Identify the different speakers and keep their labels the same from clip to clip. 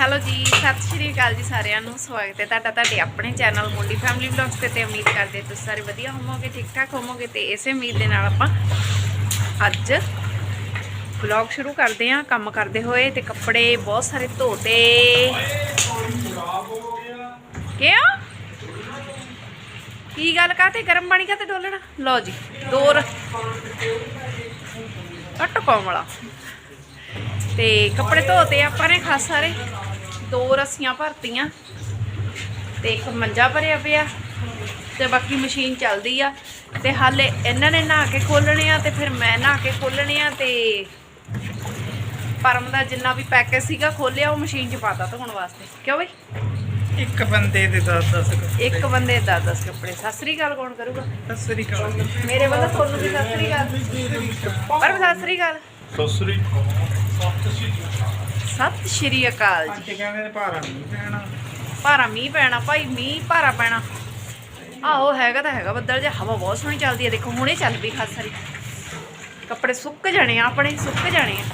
Speaker 1: Hello ਜੀ, ਸਤਿ ਸ਼੍ਰੀ ਅਕਾਲ ਜੀ ਸਾਰਿਆਂ ਨੂੰ। ਸਵਾਗਤ ਹੈ ਤੁਹਾਡਾ ਤੁਹਾਡੇ ਆਪਣੇ ਚੈਨਲ ਮੁੰਡੀ ਫੈਮਿਲੀ ਵਲੌਗਸ ਤੇ ਤੇ ਉਮੀਦ ਕਰਦੇ ਤੁਸੀਂ ਸਾਰੇ ਵਧੀਆ ਹੋਵੋਗੇ ਠੀਕ ਠਾਕ ਹੋਵੋਗੇ ਤੇ ਇਸੇ ਉਮੀਦ ਦੇ ਨਾਲ ਆਪਾਂ ਅੱਜ ਵਲੌਗ ਸ਼ੁਰੂ ਕਰਦੇ ਹਾਂ, ਕੰਮ ਕਰਦੇ ਹੋਏ ਤੇ ਕੱਪੜੇ ਬਹੁਤ ਸਾਰੇ ਧੋਤੇ। ਕਿਉਂ? ਕੀ ਗੱਲ ਕਾਤੇ ਗਰਮ ਪਾਣੀ ਕਾਤੇ ਡੋਲਣਾ? ਲਓ ਜੀ, ਦੋ ਰ- ਕੱਟ ਕੋਮਲਾ ਤੇ ਕੱਪੜੇ ਧੋਤੇ ਆਪਾਂ ਨੇ ਖਾਸ ਸਾਰੇ। ਦੋ ਰੱਸੀਆਂ ਭਰਤੀਆਂ ਤੇ ਇੱਕ ਮੰਜਾ ਭਰਿਆ ਪਿਆ ਤੇ ਬਾਕੀ ਮਸ਼ੀਨ ਚੱਲਦੀ ਆ ਤੇ ਹਾਲੇ ਇਹਨਾਂ ਨੇ ਨਹਾ ਕੇ ਖੋਲਣੇ ਆ ਤੇ ਫਿਰ ਮੈਂ ਨਹਾ ਕੇ ਖੋਲਣੇ ਆ ਤੇ ਪਰਮ ਦਾ ਜਿੰਨਾ ਵੀ ਪੈਕੇਜ ਸੀਗਾ ਖੋਲਿਆ ਉਹ ਮਸ਼ੀਨ 'ਚ ਪਾਤਾ ਧੋਣ ਵਾਸਤੇ। ਕਿਉਂ ਬਈ?
Speaker 2: ਇੱਕ ਬੰਦੇ ਦੇ 10 10
Speaker 1: ਇੱਕ ਬੰਦੇ ਦਾ 10 ਕੱਪੜੇ। ਸਤਿ ਸ੍ਰੀ ਅਕਾਲ ਕੌਣ ਕਰੂਗਾ?
Speaker 2: ਸਸਰੀ ਕਾਲ
Speaker 1: ਮੇਰੇ ਵੱਲੋਂ ਤੁਹਾਨੂੰ ਵੀ ਸਤਿ ਸ੍ਰੀ ਅਕਾਲ। ਪਰਮ ਸਤਿ ਸ੍ਰੀ ਅਕਾਲ
Speaker 2: ਸਸਰੀ
Speaker 1: ਸਤਿ ਸ਼੍ਰੀ ਅਕਾਲ ਜੀ।
Speaker 2: ਅੱਜ ਕਹਿੰਦੇ ਨੇ ਭਾਰਾ ਨਹੀਂ ਪੈਣਾ।
Speaker 1: ਭਾਰਾ ਮੀਂਹ ਪੈਣਾ ਭਾਈ ਮੀਂਹ ਭਾਰਾ ਪੈਣਾ। ਆਹੋ ਹੈਗਾ ਤਾਂ ਹੈਗਾ ਬੱਦਲ ਜਿਹਾ ਹਵਾ ਬਹੁਤ ਸੋਹਣੀ ਚੱਲਦੀ ਹੈ। ਦੇਖੋ ਹੁਣੇ ਚੱਲ ਪਈ ਖਾਸ ਸਾਰੀ। ਕੱਪੜੇ ਸੁੱਕ ਜਾਣੇ ਆ ਆਪਣੇ ਸੁੱਕ ਜਾਣੇ ਆ।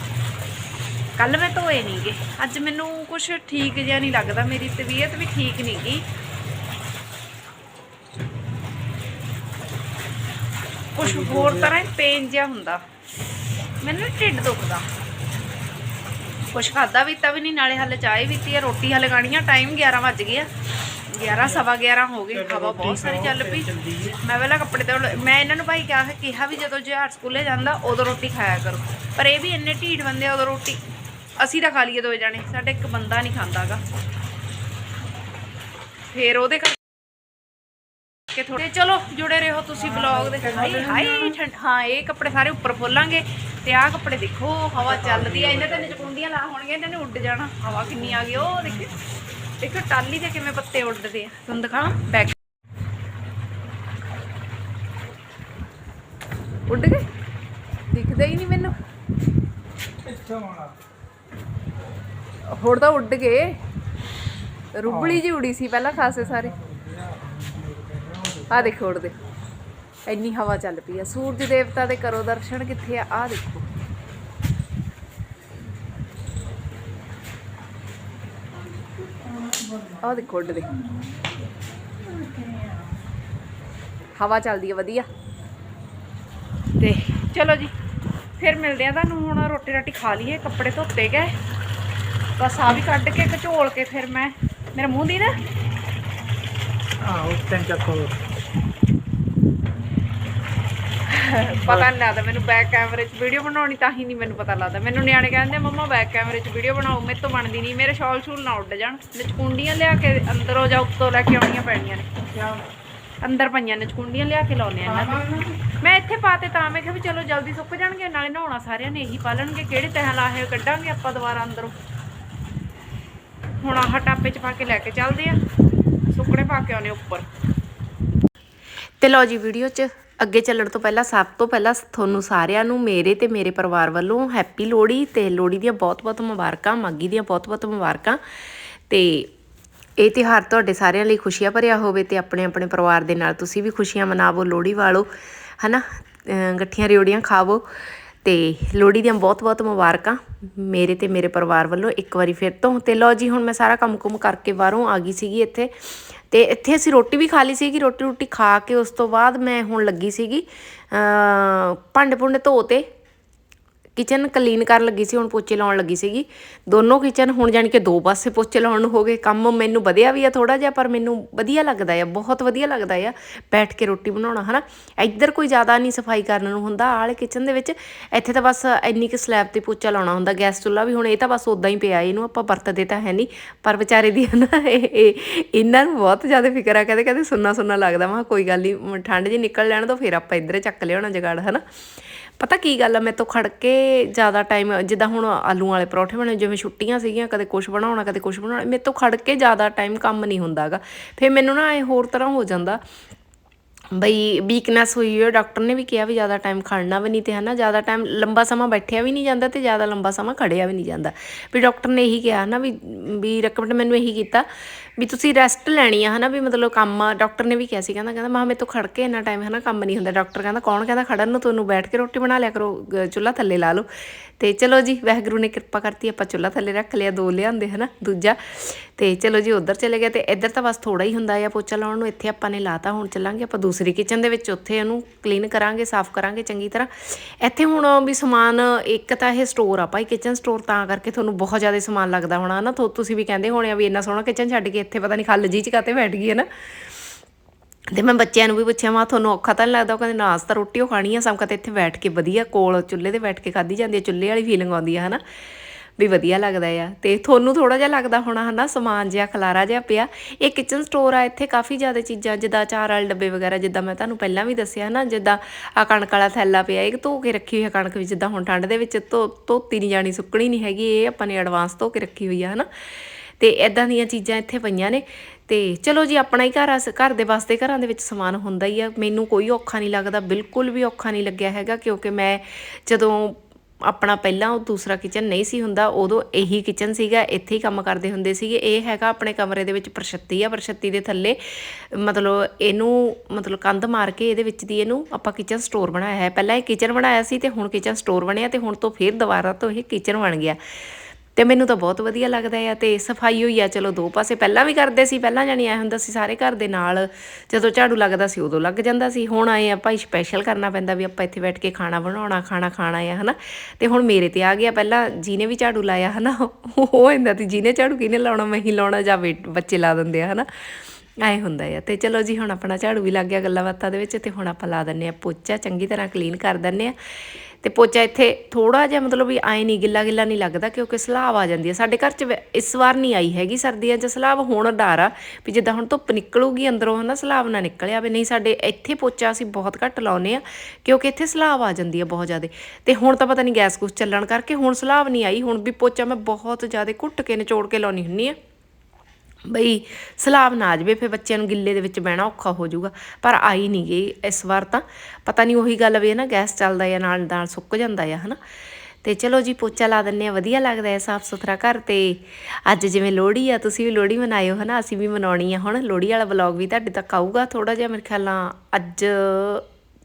Speaker 1: ਕੱਲ ਮੈਂ ਧੋਏ ਨਹੀਂਗੇ ਅੱਜ ਮੈਨੂੰ ਕੁਝ ਠੀਕ ਜਿਹਾ ਨਹੀਂ ਲੱਗਦਾ ਮੇਰੀ ਤਬੀਅਤ ਵੀ ਠੀਕ ਨਹੀਂ ਗਈ ਕੁਝ ਹੋਰ ਤਰ੍ਹਾਂ ਪੇਨ ਜਿਹਾ ਹੁੰਦਾ। ਮੈਨੂੰ ਢਿੱਡ ਦੁਖਦਾ। ਕੁਛ ਖਾਦਾ ਵੀ ਤਾਂ ਵੀ ਨਹੀਂ ਨਾਲੇ ਹਾਲੇ ਚਾਹ ਵੀ ਪੀਤੀ ਆ ਰੋਟੀ ਹਾਲੇ ਖਾਣੀ ਆ ਟਾਈਮ 11 ਵੱਜ ਗਏ ਆ। 11 ਸਵਾ 11 ਹੋ ਗਏ ਹਵਾ ਬਹੁਤ ਸਾਰੀ ਚੱਲ ਪਈ। ਮੈਂ ਵੇਲਾ ਕੱਪੜੇ ਤੇ ਮੈਂ ਇਹਨਾਂ ਨੂੰ ਭਾਈ ਕਿਹਾ ਕਿਹਾ ਵੀ ਜਦੋਂ ਜਹਾਰ ਸਕੂਲੇ ਜਾਂਦਾ ਉਦੋਂ ਰੋਟੀ ਖਾਇਆ ਕਰੋ। ਪਰ ਇਹ ਵੀ ਇੰਨੇ ਢੀਠ ਬੰਦੇ ਆ ਉਦੋਂ ਰੋਟੀ ਅਸੀਂ ਤਾਂ ਖਾ ਲਈਏ ਦੋਵੇਂ ਜਾਣੇ ਸਾਡੇ ਇੱਕ ਬੰਦਾ ਨਹੀਂ ਖਾਂਦਾਗਾ ਫੇਰ ਉਹਦੇ ਕਰਕੇ ਥੋੜੇ ਚਲੋ ਜੁੜੇ ਰਹੋ ਤੁਸੀਂ ਵਲੌਗ ਦੇ। ਹਾਈ ਹਾਂ ਇਹ ਕੱਪੜੇ ਸਾਰੇ ਉੱਪਰ ਖੋਲਾਂਗੇ ਤੇ ਆਹ ਕੱਪੜੇ ਦੇਖੋ ਹਵਾ ਚੱਲਦੀ ਆ ਇਹਨਾਂ ਤੇ ਨਚਕੁੰਡੀਆਂ ਲਾ ਹੋਣਗੀਆਂ ਇਹਨਾਂ ਨੇ ਉੱਡ ਜਾਣਾ। ਹਵਾ ਕਿੰਨੀ ਆ ਗਈ ਉਹ ਦੇਖੋ। ਦੇਖੋ ਟਾਲੀ ਦੇ ਕਿਵੇਂ ਪੱਤੇ ਉੱਡਦੇ ਆ। ਤੁਹਾਨੂੰ ਦਿਖਾਵਾਂ ਬੈਕ। ਉੱਡ ਗਏ? ਦਿਖਦਾ ਹੀ ਨਹੀਂ ਮੈਨੂੰ।
Speaker 2: ਇੱਥੋਂ ਆਉਣਾ?
Speaker 1: ਹੁਣ ਤਾਂ ਉੱਡ ਗਏ। ਰੁਬਲੀ ਜੀ ਉੜੀ ਸੀ ਪਹਿਲਾਂ ਖਾਸੇ ਸਾਰੇ। ਆ ਦੇਖੋ ਉੱਡਦੇ। ਇੰਨੀ ਹਵਾ ਚੱਲ ਪਈ ਆ। ਸੂਰਜ ਦੇਵਤਾ ਦੇ ਕਰੋ ਦਰਸ਼ਨ ਕਿੱਥੇ ਆ? ਆ ਦੇਖੋ। ਆ ਦੇਖੋ ਉੱਡਦੇ ਹਵਾ ਚੱਲਦੀ ਹੈ ਵਧੀਆ। ਤੇ ਚਲੋ ਜੀ, ਫਿਰ ਮਿਲਦੇ ਆ ਤੁਹਾਨੂੰ। ਹੁਣ ਰੋਟੀ ਰਾਟੀ ਖਾ ਲਈਏ, ਕੱਪੜੇ ਧੋਤੇ ਗਏ। ਬਸ ਆ ਵੀ ਕੱਢ ਕੇ ਘਚੋਲ ਕੇ ਫਿਰ ਮੈਂ ਮੇਰੇ ਮੂੰਹ ਦੀ ਨਾ?
Speaker 2: ਆ ਉੱਤੇ ਚੱਕੋ
Speaker 1: ਪਤਾ ਨਹੀਂ ਲੱਗਦਾ ਮੈਨੂੰ ਬੈਕ ਕੈਮਰੇ 'ਚ ਵੀਡੀਓ ਬਣਾਉਣੀ ਤਾਂ ਹੀ ਨਹੀਂ ਮੈਨੂੰ ਪਤਾ ਲੱਗਦਾ। ਮੈਨੂੰ ਨਿਆਣੇ ਕਹਿੰਦੇ ਮੰਮਾ ਬੈਕ ਕੈਮਰੇ 'ਚ ਵੀਡੀਓ ਬਣਾਓ ਮੇਰੇ ਤੋਂ ਬਣਦੀ ਨਹੀਂ ਮੇਰੇ ਸ਼ਾਲ ਸ਼ੂਲ ਨਾ ਉੱਡ ਜਾਣ। ਨਚਕੁੰਡੀਆਂ ਲਿਆ ਕੇ ਅੰਦਰੋਂ ਜਾਂ ਉੱਤੋਂ ਲੈ ਕੇ ਆਉਣੀਆਂ ਪੈਣੀਆਂ ਨੇ। ਅੰਦਰ ਪਈਆਂ ਨਚਕੁੰਡੀਆਂ ਲਿਆ ਕੇ ਲਾਉਣੇ ਆ ਇਹਨਾਂ ਦੇ। ਮੈਂ ਇੱਥੇ ਪਾਤੇ ਤਾਂ ਮੈਂ ਕਿਹਾ ਵੀ ਚਲੋ ਜਲਦੀ ਸੁੱਕ ਜਾਣਗੇ ਨਾਲੇ ਨਹਾਉਣਾ ਸਾਰਿਆਂ ਨੇ ਇਹੀ ਪਾ ਲੈਣਗੇ ਕਿਹੜੇ ਤਹਿ ਲਾਹੇ ਕੱਢਾਂਗੇ ਆਪਾਂ ਦੁਬਾਰਾ ਅੰਦਰੋਂ। ਹੁਣ ਆਹ ਟਾਪੇ 'ਚ ਪਾ ਕੇ ਲੈ ਕੇ ਚੱਲਦੇ ਆ। ਸੁੱਕਣੇ ਪਾ ਕੇ ਆਉਣੇ ਉੱਪਰ। ਤੇ ਲਓ ਜੀ ਵੀਡੀਓ 'ਚ ਅੱਗੇ ਚੱਲਣ ਤੋਂ ਪਹਿਲਾਂ, ਸਭ ਤੋਂ ਪਹਿਲਾਂ ਤੁਹਾਨੂੰ ਸਾਰਿਆਂ ਨੂੰ ਮੇਰੇ ਤੇ ਮੇਰੇ ਪਰਿਵਾਰ ਵੱਲੋਂ ਹੈਪੀ ਲੋਹੜੀ ਤੇ ਲੋਹੜੀ ਦੀਆਂ ਬਹੁਤ-ਬਹੁਤ ਮੁਬਾਰਕਾਂ ਮਾਗੀ ਦੀਆਂ ਬਹੁਤ-ਬਹੁਤ ਮੁਬਾਰਕਾਂ। ਤੇ ਇਹ ਤਿਉਹਾਰ ਤੁਹਾਡੇ ਸਾਰਿਆਂ ਲਈ ਖੁਸ਼ੀਆਂ ਭਰਿਆ ਹੋਵੇ ਤੇ ਆਪਣੇ ਆਪਣੇ ਪਰਿਵਾਰ ਦੇ ਨਾਲ ਤੁਸੀਂ ਵੀ ਖੁਸ਼ੀਆਂ ਮਨਾਵੋ, ਲੋਹੜੀ ਵਾਲੋ, ਹਨਾ? ਅਹ ਗੱਠੀਆਂ ਰਿਓੜੀਆਂ ਖਾਵੋ। ਤੇ ਲੋਹੜੀ ਦੀਆਂ ਬਹੁਤ-ਬਹੁਤ ਮੁਬਾਰਕਾਂ ਮੇਰੇ ਤੇ ਮੇਰੇ ਪਰਿਵਾਰ ਵੱਲੋਂ ਇੱਕ ਵਾਰੀ ਫਿਰ ਤੋਂ। ਤੇ ਲਓ ਜੀ, ਹੁਣ ਮੈਂ ਸਾਰਾ ਕੰਮ-ਕੁਮ ਕਰਕੇ ਬਾਹਰੋਂ ਆ ਗਈ ਸੀਗੀ ਇੱਥੇ। ਤੇ ਇੱਥੇ ਅਸੀਂ ਰੋਟੀ ਵੀ ਖਾ ਲਈ ਸੀਗੀ, ਰੋਟੀ ਰੋਟੀ ਖਾ ਕੇ ਉਸ ਤੋਂ ਬਾਅਦ ਮੈਂ ਹੁਣ ਲੱਗੀ ਸੀਗੀ ਭਾਂਡੇ ਭੁੰਡੇ ਧੋ ਤੇ ਕਿਚਨ ਕਲੀਨ ਕਰਨ ਲੱਗੀ ਸੀ, ਹੁਣ ਪੋਚੇ ਲਾਉਣ ਲੱਗੀ ਸੀਗੀ। ਦੋਨੋਂ ਕਿਚਨ ਹੁਣ ਜਾਣੀ ਕਿ ਦੋ ਪਾਸੇ ਪੋਚੇ ਲਾਉਣ ਨੂੰ ਹੋ ਗਏ। ਕੰਮ ਮੈਨੂੰ ਵਧਿਆ ਵੀ ਆ ਥੋੜਾ ਜਿਹਾ, ਪਰ ਮੈਨੂੰ ਵਧੀਆ ਲੱਗਦਾ ਆ, ਬਹੁਤ ਵਧੀਆ ਲੱਗਦਾ ਆ ਬੈਠ ਕੇ ਰੋਟੀ ਬਣਾਉਣਾ, ਹਨਾ? ਇੱਧਰ ਕੋਈ ਜ਼ਿਆਦਾ ਨਹੀਂ ਸਫ਼ਾਈ ਕਰਨ ਨੂੰ ਹੁੰਦਾ, ਆਲੇ ਕਿਚਨ ਦੇ ਵਿੱਚ। ਇੱਥੇ ਤਾਂ ਬਸ ਇੰਨੀ ਕਿ ਸਲੈਬ ਤੇ ਪੋਚਾ ਲਾਉਣਾ ਹੁੰਦਾ ਗੈਸ ਚੁੱਲ੍ਹਾ ਵੀ, ਹੁਣ ਇਹ ਤਾਂ ਬਸ ਉਦਾਂ ਹੀ ਪਿਆ, ਇਹਨੂੰ ਆਪਾਂ ਵਰਤਦੇ ਤਾਂ ਹੈ ਨਹੀਂ। ਪਰ ਵਿਚਾਰੇ ਦੀ ਨਾ, ਇਹ ਇਹਨਾਂ ਨੂੰ ਬਹੁਤ ਜ਼ਿਆਦਾ ਫਿਕਰ ਆ ਕਹਿੰਦੇ ਕਹਿੰਦੇ ਸੁੰਨਾ ਸੁੰਨਾ ਲੱਗਦਾ, ਮੈਂ ਕਿਹਾ ਕੋਈ ਗੱਲ ਨਹੀਂ ਠੰਡ ਜੀ ਨਿਕਲ ਲੈਣ ਤੋਂ ਫਿਰ ਆਪਾਂ ਇੱਧਰ ਚੱਕ ਲਿਆਉਣਾ ਜਗਾੜ, ਹਨਾ? ਪਤਾ ਕੀ ਗੱਲ ਆ, ਮੇਰੇ ਤੋਂ ਖੜ ਕੇ ਜ਼ਿਆਦਾ ਟਾਈਮ ਜਿੱਦਾਂ ਹੁਣ ਆਲੂ ਵਾਲੇ ਪਰੌਂਠੇ ਬਣੇ, ਜਿਵੇਂ ਛੁੱਟੀਆਂ ਸੀਗੀਆਂ, ਕਦੇ ਕੁਝ ਬਣਾਉਣਾ, ਕਦੇ ਕੁਝ ਬਣਾਉਣਾ, ਮੇਰੇ ਤੋਂ ਖੜ ਕੇ ਜ਼ਿਆਦਾ ਟਾਈਮ ਕੰਮ ਨਹੀਂ ਹੁੰਦਾਗਾ। ਫਿਰ ਮੈਨੂੰ ਨਾ ਇਹ ਹੋਰ ਤਰ੍ਹਾਂ ਹੋ ਜਾਂਦਾ ਬਈ ਵੀਕਨੈਸ ਹੋਈ ਹੋਈ ਡਾਕਟਰ ਨੇ ਵੀ ਕਿਹਾ ਵੀ ਜ਼ਿਆਦਾ ਟਾਈਮ ਖੜਨਾ ਵੀ ਨਹੀਂ ਤੇ ਹਨਾ, ਜ਼ਿਆਦਾ ਟਾਈਮ ਲੰਬਾ ਸਮਾਂ ਬੈਠਿਆ ਵੀ ਨਹੀਂ ਜਾਂਦਾ ਤੇ ਜ਼ਿਆਦਾ ਲੰਬਾ ਸਮਾਂ ਖੜਿਆ ਵੀ ਨਹੀਂ ਜਾਂਦਾ। ਵੀ ਡਾਕਟਰ ਨੇ ਇਹੀ ਕਿਹਾ ਨਾ ਵੀ ਵੀ ਰეკਮੈਂਡ ਮੈਨੂੰ ਇਹੀ ਕੀਤਾ ਵੀ ਤੁਸੀਂ ਰੈਸਟ ਲੈਣੀ ਆ ਹਨਾ, ਵੀ ਮਤਲਬ ਕੰਮ ਆ। ਡਾਕਟਰ ਨੇ ਵੀ ਕਿਹਾ ਸੀ, ਕਹਿੰਦਾ ਕਹਿੰਦਾ, ਮਾਂ, ਮੇਰੇ ਤੋਂ ਖੜ ਕੇ ਇੰਨਾ ਟਾਈਮ ਹਨਾ ਕੰਮ ਨਹੀਂ ਹੁੰਦਾ। ਡਾਕਟਰ ਕਹਿੰਦਾ, ਕੌਣ ਕਹਿੰਦਾ ਖੜਨ ਨੂੰ? ਤੁਹਾਨੂੰ ਬੈਠ ਕੇ ਰੋਟੀ ਬਣਾ ਲਿਆ ਕਰੋ ਚੁੱਲ੍ਹਾ ਥੱਲੇ ਲਾ ਲਓ। ਤੇ ਚਲੋ ਜੀ, ਵਾਹਿਗੁਰੂ ਨੇ ਕਿਰਪਾ ਕਰਤੀ, ਆਪਾਂ ਚੁੱਲ੍ਹਾ ਥੱਲੇ ਰੱਖ ਲਿਆ, ਦੋ ਲਿਆਂਦੇ ਹਨਾ, ਦੂਜਾ। ਤੇ ਚਲੋ ਜੀ, ਉਧਰ ਚਲੇ ਗਏ ਤੇ ਇੱਧਰ ਤਾਂ ਬਸ ਥੋੜਾ ਹੀ ਹੁੰਦਾ ਆ ਪੋਚਾ ਲਾਉਣ ਨੂੰ, ਇੱਥੇ ਆਪਾਂ ਨੇ ਲਾਤਾ, ਹੁਣ ਚੱਲਾਂਗੇ, ਆਪਾਂ ਦੂਸਰੀ ਕਿਚਨ ਦੇ ਵਿੱਚ ਉੱਥੇ ਉਹਨੂੰ ਕਲੀਨ ਕਰਾਂਗੇ, ਸਾਫ਼ ਕਰਾਂਗੇ ਚੰਗੀ ਤਰ੍ਹਾਂ। ਇੱਥੇ ਹੁਣ ਵੀ ਸਮਾਨ ਇੱਕ ਤਾਂ ਇਹ ਸਟੋਰ ਆ ਭਾਈ ਕਿਚਨ ਸਟੋਰ ਤਾਂ ਕਰਕੇ ਤੁਹਾਨੂੰ ਬਹੁਤ ਜ਼ਿਆਦਾ ਸਮਾਨ ਲੱਗਦਾ ਹੋਣਾ ਨਾ ਤੁਸੀਂ ਵੀ ਕਹਿੰਦੇ ਹੋਣੇ ਆ ਵੀ ਇੰਨਾ ਸੋਹਣਾ ਕਿਚਨ ਛੱਡ ਕੇ ਇੱਥੇ ਪਤਾ ਨਹੀਂ ਖੱਲ ਜੀ ਚ ਕਾਤੇ ਬੈਠ ਗਈ ਹੈ ਨਾ? ਤੇ ਮੈਂ ਬੱਚਿਆਂ ਨੂੰ ਵੀ ਪੁੱਛਿਆ, ਮਾ ਤੁਹਾਨੂੰ ਔਖਾ ਤਾਂ ਨਹੀਂ ਲੱਗਦਾ? ਉਹ ਕਹਿੰਦੇ, ਨਾਸ ਤਾਂ ਰੋਟੀ ਉਹ ਖਾਣੀ ਆ ਸਭ ਤੇ ਇੱਥੇ ਬੈਠ ਕੇ ਵਧੀਆ, ਕੋਲ ਚੁੱਲ੍ਹੇ ਤੇ ਬੈਠ ਕੇ ਖਾਧੀ ਜਾਂਦੀ ਹੈ ਚੁੱਲ੍ਹੇ ਵਾਲੀ ਫੀਲਿੰਗ ਆਉਂਦੀ ਆ, ਹਨਾ? ਵੀ ਵਧੀਆ ਲੱਗਦਾ ਆ। ਤੇ ਤੁਹਾਨੂੰ ਥੋੜਾ ਜਿਹਾ ਲੱਗਦਾ ਹੋਣਾ ਹਨਾ, ਸਮਾਨ ਜਿਹਾ, ਖਲਾਰਾ ਜਿਹਾ ਪਿਆ। ਇਹ ਕਿਚਨ ਸਟੋਰ ਆ, ਇੱਥੇ ਕਾਫੀ ਜ਼ਿਆਦਾ ਚੀਜ਼ਾਂ, ਜਿੱਦਾਂ ਚਾਰ ਵਾਲੇ ਡੱਬੇ ਵਗੈਰਾ, ਜਿੱਦਾਂ ਮੈਂ ਤੁਹਾਨੂੰ ਪਹਿਲਾਂ ਵੀ ਦੱਸਿਆ ਨਾ, ਜਿੱਦਾਂ ਆ ਕਣਕ ਵਾਲਾ ਥੈਲਾ ਪਿਆ, ਇਹ ਧੋ ਕੇ ਰੱਖੀ ਹੋਈ ਹੈ ਕਣਕ ਵੀ ਜਿੱਦਾਂ ਹੁਣ ਠੰਡ ਦੇ ਵਿੱਚ ਧੋ, ਧੋਤੀ ਨਹੀਂ ਜਾਣੀ, ਸੁੱਕਣੀ ਨਹੀਂ ਹੈਗੀ, ਇਹ ਆਪਾਂ ਨੇ ਐਡਵਾਂਸ ਧੋ ਕੇ ਰੱਖੀ ਹੋਈ ਆ ਹਨਾ। ਤੇ ਇਦਾਂ ਦੀਆਂ ਚੀਜ਼ਾਂ ਇੱਥੇ ਪਈਆਂ ਨੇ। ਤੇ ਚਲੋ ਜੀ, ਆਪਣਾ ਹੀ ਘਰ ਆ ਘਰ ਦੇ ਵਾਸਤੇ ਘਰਾਂ ਦੇ ਵਿੱਚ ਸਮਾਨ ਹੁੰਦਾ ਹੀ ਆ। ਮੈਨੂੰ ਕੋਈ ਔਖਾ ਨਹੀਂ ਲੱਗਦਾ, ਬਿਲਕੁਲ ਵੀ ਔਖਾ ਨਹੀਂ ਲੱਗਿਆ ਹੈਗਾ, ਕਿਉਂਕਿ ਮੈਂ ਜਦੋਂ ਆਪਣਾ ਪਹਿਲਾਂ ਉਹ ਦੂਸਰਾ ਕਿਚਨ ਨਹੀਂ ਸੀ ਹੁੰਦਾ, ਉਦੋਂ ਇਹੀ ਕਿਚਨ ਸੀਗਾ, ਇੱਥੇ ਹੀ ਕੰਮ ਕਰਦੇ ਹੁੰਦੇ ਸੀਗੇ। ਇਹ ਹੈਗਾ ਆਪਣੇ ਕਮਰੇ ਦੇ ਵਿੱਚ ਪ੍ਰਸ਼ੱਤੀ ਆ, ਪ੍ਰਸ਼ੱਤੀ ਦੇ ਥੱਲੇ, ਮਤਲਬ ਇਹਨੂੰ, ਮਤਲਬ ਕੰਧ ਮਾਰ ਕੇ ਇਹਦੇ ਵਿੱਚ ਦੀ ਇਹਨੂੰ ਆਪਾਂ ਕਿਚਨ ਸਟੋਰ ਬਣਾਇਆ ਹੈ। ਪਹਿਲਾਂ ਇਹ ਕਿਚਨ ਬਣਾਇਆ ਸੀ ਤੇ ਹੁਣ ਕਿਚਨ ਸਟੋਰ ਬਣਿਆ ਤੇ ਹੁਣ ਤੋਂ ਫਿਰ ਦੁਬਾਰਾ ਤੋਂ ਇਹ ਕਿਚਨ ਬਣ ਗਿਆ। ਤੇ ਮੈਨੂੰ ਤਾਂ ਬਹੁਤ ਵਧੀਆ ਲੱਗਦਾ ਆ ਤੇ ਸਫ਼ਾਈ ਹੋਈ ਆ, ਚਲੋ ਦੋ ਪਾਸੇ ਪਹਿਲਾਂ ਵੀ ਕਰਦੇ ਸੀ, ਪਹਿਲਾਂ ਜਾਨੀ ਆਇਆ ਹੁੰਦਾ ਸੀ ਸਾਰੇ ਘਰ ਦੇ ਨਾਲ, ਜਦੋਂ ਝਾੜੂ ਲੱਗਦਾ ਸੀ ਉਦੋਂ ਲੱਗ ਜਾਂਦਾ ਸੀ, ਹੁਣ ਆਏ ਆ ਭਾਈ ਸਪੈਸ਼ਲ ਕਰਨਾ ਪੈਂਦਾ ਵੀ ਆਪਾਂ ਇੱਥੇ ਬੈਠ ਕੇ ਖਾਣਾ ਬਣਾਉਣਾ, ਖਾਣਾ ਖਾਣਾ ਆ, ਹਨਾ? ਤੇ ਹੁਣ ਮੇਰੇ ਤੇ ਆ ਗਿਆ, ਪਹਿਲਾਂ ਜਿਹਨੇ ਵੀ ਝਾੜੂ ਲਾਇਆ, ਹਨਾ, ਉਹ ਹੁੰਦਾ ਤੇ ਜਿਹਨੇ ਝਾੜੂ ਕਿਹਨੇ ਲਾਉਣਾ, ਮੈਂ ਹੀ ਲਾਉਣਾ, ਜਾਂ ਬੇ- ਬੱਚੇ ਲਾ ਦਿੰਦੇ ਆ, ਹਨਾ? ਐ ਹੁੰਦਾ ਆ। ਤੇ ਚਲੋ ਜੀ, ਹੁਣ ਆਪਣਾ ਝਾੜੂ ਵੀ ਲੱਗ ਗਿਆ ਗੱਲਾਂ ਬਾਤਾਂ ਦੇ ਵਿੱਚ, ਤੇ ਹੁਣ ਆਪਾਂ ਲਾ ਦਿੰਨੇ ਆ ਪੋਚਾ, ਚੰਗੀ ਤਰ੍ਹਾਂ ਕਲੀਨ ਕਰ ਦਿੰਨੇ ਆ। ਤੇ ਪੋਚਾ ਇੱਥੇ ਥੋੜਾ ਜਿਹਾ ਮਤਲਬ ਵੀ ਐ ਨਹੀਂ ਗਿੱਲਾ ਗਿੱਲਾ ਨਹੀਂ ਲੱਗਦਾ, ਕਿਉਂਕਿ ਸਲਾਬ ਆ ਜਾਂਦੀ ਹੈ ਸਾਡੇ ਘਰ 'ਚ ਵੈ- ਇਸ ਵਾਰ ਨਹੀਂ ਆਈ ਹੈਗੀ ਸਰਦੀਆਂ 'ਚ ਸਲਾਬ ਹੁਣ ਡਰ ਆ ਵੀ ਜਿੱਦਾਂ ਹੁਣ ਧੁੱਪ ਨਿਕਲੂਗੀ, ਅੰਦਰੋਂ ਹਨਾ ਸਲਾਬ ਨਾ ਨਿਕਲ ਆਵੇ ਨਹੀਂ ਸਾਡੇ ਇੱਥੇ ਪੋਚਾ ਅਸੀਂ ਬਹੁਤ ਘੱਟ ਲਾਉਨੇ ਆ, ਕਿਉਂਕਿ ਇੱਥੇ ਸਲਾਬ ਆ ਜਾਂਦੀ ਹੈ ਬਹੁਤ ਜ਼ਿਆਦਾ। ਤੇ ਹੁਣ ਤਾਂ ਪਤਾ ਨਹੀਂ ਗੈਸ ਕੁਸ ਚੱਲਣ ਕਰਕੇ ਹੁਣ ਸਲਾਬ ਨਹੀਂ ਆਈ, ਹੁਣ ਵੀ ਪੋਚਾ ਮੈਂ ਬਹੁਤ ਜ਼ਿਆਦਾ ਘੁੱਟ ਕੇ ਨਿਚੋੜ ਕੇ ਲਾਉਣੀ ਹੁੰਨੀ ਆ। ਬਈ ਸਲਾਬ ਨਾ ਆ ਜਾਵੇ, ਫਿਰ ਬੱਚਿਆਂ ਨੂੰ ਗਿੱਲੇ ਦੇ ਵਿੱਚ ਬਹਿਣਾ ਔਖਾ ਹੋ ਜਾਊਗਾ। ਪਰ ਆਈ ਨਹੀਂ ਗਈ ਇਸ ਵਾਰ ਤਾਂ। ਪਤਾ ਨਹੀਂ ਉਹੀ ਗੱਲ ਵੀ ਹੈ ਨਾ, ਗੈਸ ਚੱਲਦਾ ਹੈ ਨਾਲ ਨਾਲ ਸੁੱਕ ਜਾਂਦਾ ਹੈ ਹਨਾ। ਤੇ ਚਲੋ ਜੀ, ਪੋਚਾ ਲਾ ਦਿੰਨੇ ਆ, ਵਧੀਆ ਲੱਗਦਾ ਹੈ ਸਾਫ਼ ਸੁਥਰਾ ਘਰ ਤੇ। ਅੱਜ ਜਿਵੇਂ ਲੋਹੜੀ ਆ, ਤੁਸੀਂ ਵੀ ਲੋਹੜੀ ਮਨਾਇਓ, ਹਨਾ। ਅਸੀਂ ਵੀ ਮਨਾਉਣੀ ਆ ਹੁਣ। ਲੋਹੜੀ ਵਾਲਾ ਵਲੌਗ ਵੀ ਤੁਹਾਡੇ ਤੱਕ ਆਊਗਾ ਥੋੜਾ ਜਿਹਾ, ਮੇਰੇ ਖਿਆਲ ਨਾਲ ਅੱਜ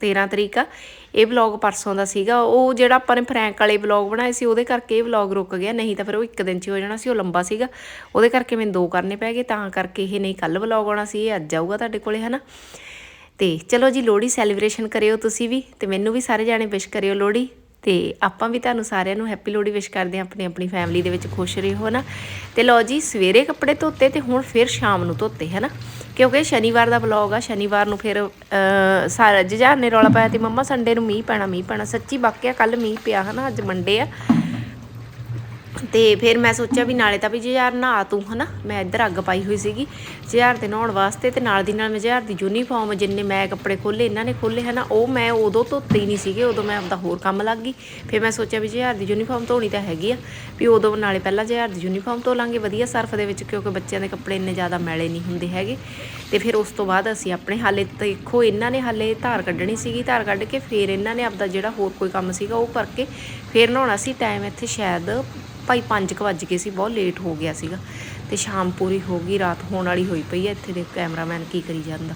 Speaker 1: 13 ਤਰੀਕ ਆ। ਇਹ ਵਲੌਗ ਪਰਸੋਂ ਦਾ ਸੀਗਾ। ਉਹ ਜਿਹੜਾ ਆਪਾਂ ਨੇ ਫਰੈਂਕ ਵਾਲੇ ਵਲੌਗ ਬਣਾਏ ਸੀ, ਉਹਦੇ ਕਰਕੇ ਇਹ ਵਲੌਗ ਰੁਕ ਗਿਆ। ਨਹੀਂ ਤਾਂ ਫਿਰ ਉਹ ਇੱਕ ਦਿਨ 'ਚ ਹੀ ਹੋ ਜਾਣਾ ਸੀ, ਉਹ ਲੰਬਾ ਸੀਗਾ। ਉਹਦੇ ਕਰਕੇ ਮੈਨੂੰ ਦੋ ਕਰਨੇ ਪੈ ਗਏ। ਤਾਂ ਕਰਕੇ ਇਹ ਨਹੀਂ ਕੱਲ ਵਲੌਗ ਆਉਣਾ ਸੀ, ਇਹ ਅੱਜ ਆਊਗਾ ਤੁਹਾਡੇ ਕੋਲੇ, ਹਨਾ? ਤੇ ਚਲੋ ਜੀ, ਲੋਹੜੀ ਸੈਲੀਬ੍ਰੇਸ਼ਨ ਕਰਿਓ ਤੁਸੀਂ ਵੀ ਤੇ ਮੈਨੂੰ ਵੀ ਸਾਰੇ ਜਾਣੇ ਵਿਸ਼ ਕਰਿਓ ਲੋਹੜੀ। ਤੇ ਆਪਾਂ ਵੀ ਤੁਹਾਨੂੰ ਸਾਰਿਆਂ ਨੂੰ ਹੈਪੀ ਲੋਹੜੀ ਵਿਸ਼ ਕਰਦੇ ਹਾਂ, ਆਪਣੀ ਆਪਣੀ ਫੈਮਿਲੀ ਦੇ ਵਿੱਚ ਖੁਸ਼ ਰਹੋ ਨਾ ਤੇ ਲਓ ਜੀ, ਸਵੇਰੇ ਕੱਪੜੇ ਧੋਤੇ ਤੇ ਹੁਣ ਫਿਰ ਸ਼ਾਮ ਨੂੰ ਧੋਤੇ ਹੈ ਨਾ ਕਿਉਂਕਿ ਸ਼ਨੀਵਾਰ ਦਾ ਵਲੌਗ ਆ ਸ਼ਨੀਵਾਰ ਨੂੰ ਫਿਰ ਅਹ, ਸਾਰਾ ਜਜਾਰ ਨੇ ਰੌਲਾ ਪਾਇਆ ਤੇ ਮੰਮਾ ਸੰਡੇ ਨੂੰ ਮੀਂਹ ਪੈਣਾ ਮੀਂਹ ਪੈਣਾ ਸੱਚੀ ਵਾਕਿਆ ਕੱਲ ਮੀਂਹ ਪਿਆ ਹਨਾ ਅੱਜ ਮੰਡੇ ਆ। ਤੇ ਫਿਰ ਮੈਂ ਸੋਚਿਆ ਵੀ ਨਾਲੇ ਤਾਂ ਵੀ ਜੇ ਯਾਰ ਨਹਾ ਤੂੰ, ਹਨਾ? ਮੈਂ ਇੱਧਰ ਅੱਗ ਪਾਈ ਹੋਈ ਸੀਗੀ। ਜਿਹਾਰ ਦੇ ਨਹਾਉਣ ਵਾਸਤੇ ਤੇ ਨਾਲ ਦੀ ਨਾਲ ਮੈਂ ਜਿਹਾਰ ਦੀ ਯੂਨੀਫਾਰਮ ਜਿੰਨੇ ਮੈਂ ਕੱਪੜੇ ਖੋਲੇ ਇਹਨਾਂ ਨੇ ਖੋਲੇ ਹਨਾ? ਉਹ ਮੈਂ ਉਦੋਂ ਧੋਤੇ ਹੀ ਨਹੀਂ ਸੀਗੇ, ਉਦੋਂ ਮੈਂ ਆਪਦਾ ਹੋਰ ਕੰਮ ਲੱਗ ਗਈ। ਫਿਰ ਮੈਂ ਸੋਚਿਆ ਵੀ ਜਿਹਾਰ ਦੀ ਯੂਨੀਫਾਰਮ ਧੋਣੀ ਤਾਂ ਹੈਗੀ ਆ, ਵੀ ਉਦੋਂ ਨਾਲੇ ਪਹਿਲਾਂ ਜਿਹਾਰ ਦੀ ਯੂਨੀਫਾਰਮ ਧੋ ਲਾਂਗੇ, ਵਧੀਆ ਸਰਫ ਦੇ ਵਿੱਚ, ਕਿਉਂਕਿ ਬੱਚਿਆਂ ਦੇ ਕੱਪੜੇ ਇੰਨੇ ਜ਼ਿਆਦਾ ਮੈਲੇ ਨਹੀਂ ਹੁੰਦੇ ਹੈਗੇ। ਤੇ ਫਿਰ ਉਸ ਤੋਂ ਬਾਅਦ ਅਸੀਂ ਆਪਣੇ ਹਾਲੇ ਦੇਖੋ, ਇਹਨਾਂ ਨੇ ਹਾਲੇ ਧਾਰ ਕੱਢਣੀ ਸੀਗੀ, ਧਾਰ ਕੱਢ ਕੇ ਫਿਰ ਇਹਨਾਂ ਨੇ ਆਪਦਾ ਜਿਹੜਾ ਹੋਰ ਕੋਈ ਕੰਮ ਸੀਗਾ ਉਹ ਕਰਕੇ ਫਿਰ ਨਹਾਉਣਾ ਸੀ। ਟਾਈਮ ਇੱਥੇ ਸ਼ਾਇਦ ਭਾਈ 5 ਕੁ ਵੱਜ ਗਏ ਸੀ, ਬਹੁਤ ਲੇਟ ਹੋ ਗਿਆ ਸੀਗਾ ਤੇ ਸ਼ਾਮ ਪੂਰੀ ਹੋ ਗਈ, ਰਾਤ ਹੋਣ ਵਾਲੀ ਹੋਈ ਪਈ ਹੈ ਇੱਥੇ ਦੇ ਕੈਮਰਾਮੈਨ ਕੀ ਕਰੀ ਜਾਂਦਾ?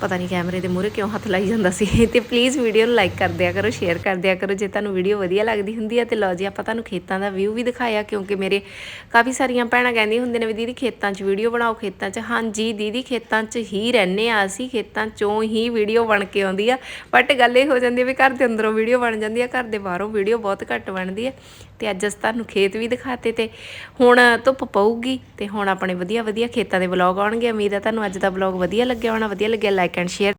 Speaker 1: ਪਤਾ ਨਹੀਂ ਕੈਮਰੇ ਦੇ ਮੂਹਰੇ ਕਿਉਂ ਹੱਥ ਲਾਈ ਜਾਂਦਾ ਸੀ। ਤੇ ਪਲੀਜ਼ ਵੀਡੀਓ ਨੂੰ ਲਾਈਕ ਕਰ ਦਿਆ ਕਰੋ ਸ਼ੇਅਰ ਕਰ ਦਿਆ ਕਰੋ, ਜੇ ਤੁਹਾਨੂੰ ਵੀਡੀਓ ਵਧੀਆ ਲੱਗਦੀ ਹੁੰਦੀ ਹੈ ਤੇ ਲਓ ਜੀ, ਆਪਾਂ ਤੁਹਾਨੂੰ ਖੇਤਾਂ ਦਾ ਵਿਊ ਵੀ ਦਿਖਾਇਆ, ਕਿਉਂਕਿ ਮੇਰੇ ਕਾਫੀ ਸਾਰੀਆਂ ਭੈਣਾਂ ਕਹਿੰਦੀਆਂ ਹੁੰਦੀਆਂ ਨੇ ਵੀ, ਦੀਦੀ ਖੇਤਾਂ 'ਚ ਵੀਡੀਓ ਬਣਾਓ, ਖੇਤਾਂ 'ਚ। ਹਾਂਜੀ, ਦੀਦੀ ਖੇਤਾਂ 'ਚ ਹੀ ਰਹਿੰਦੇ ਆ ਅਸੀਂ, ਖੇਤਾਂ 'ਚੋਂ ਹੀ ਵੀਡੀਓ ਬਣ ਕੇ ਆਉਂਦੀ ਆ ਬਟ ਗੱਲ ਇਹ ਹੋ ਜਾਂਦੀ ਹੈ ਵੀ ਘਰ ਦੇ ਅੰਦਰੋਂ ਵੀਡੀਓ ਬਣ ਜਾਂਦੀ ਆ, ਘਰ ਦੇ ਬਾਹਰੋਂ ਵੀਡੀਓ ਬਹੁਤ ਘੱਟ ਬਣਦੀ ਹੈ ਤੇ ਅੱਜ ਅਸੀਂ ਤੁਹਾਨੂੰ ਖੇਤ ਵੀ ਦਿਖਾਤੇ ਤੇ ਹੁਣ ਧੁੱਪ ਪਊਗੀ ਤੇ ਹੁਣ ਆਪਣੇ ਵਧੀਆ ਵਧੀਆ ਖੇਤਾਂ ਦੇ ਵਲੌਗ ਆਉਣਗੇ। ਉਮੀਦ ਹੈ ਤੁਹਾਨੂੰ ਅੱਜ ਦਾ ਵਲੌਗ ਵਧੀਆ ਲੱਗਿਆ ਹੋਣਾ, ਵਧੀਆ ਲੱਗਿਆ ਲਾਈਕ ਐਂਡ ਸ਼ੇਅਰ